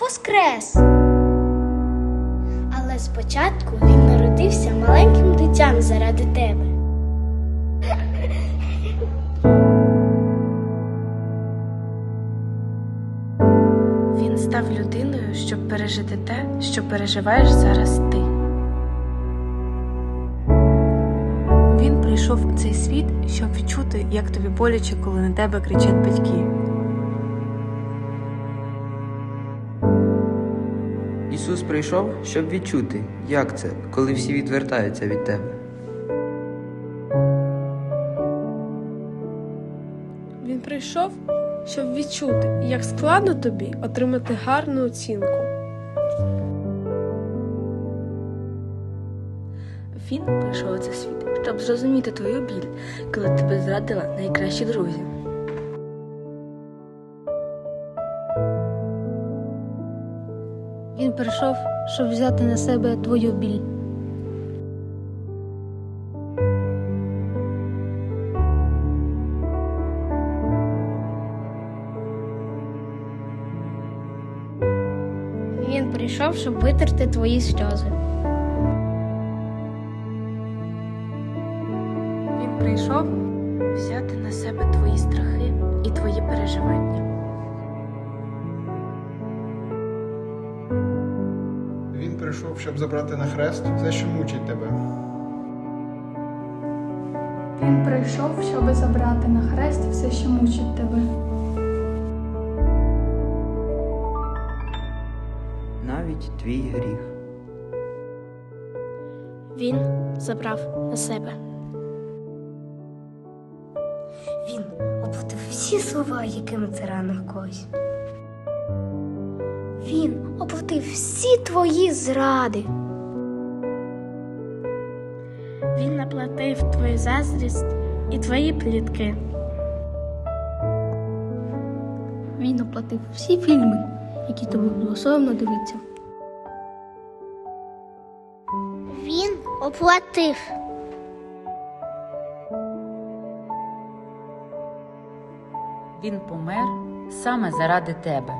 воскрес. Але спочатку він народився маленьким дитям заради тебе. Він став людиною, щоб пережити те, що переживаєш зараз ти. Він прийшов у цей світ, щоб відчути, як тобі боляче, коли на тебе кричать батьки. Ісус прийшов, щоб відчути, як це, коли всі відвертаються від тебе. Він прийшов, щоб відчути, як складно тобі отримати гарну оцінку. Він прийшов у цей світ, щоб зрозуміти твою біль, коли тебе зрадила найкращі друзі. Він прийшов, щоб взяти на себе твою біль. Він прийшов, щоб витерти твої сльози. Він прийшов взяти на себе твої страхи і твої переживання. Прийшов, щоб забрати на хрест все, що мучить тебе. Він прийшов, щоби забрати на хрест все, що мучить тебе. Навіть твій гріх. Він забрав на себе. Він оплатив всі слова, якими ти ранив когось. Він оплатив всі твої зради. Він наплатив твою заздрість і твої плітки. Він оплатив всі фільми, які тобі було соромно дивитися. Він оплатив. Він помер саме заради тебе.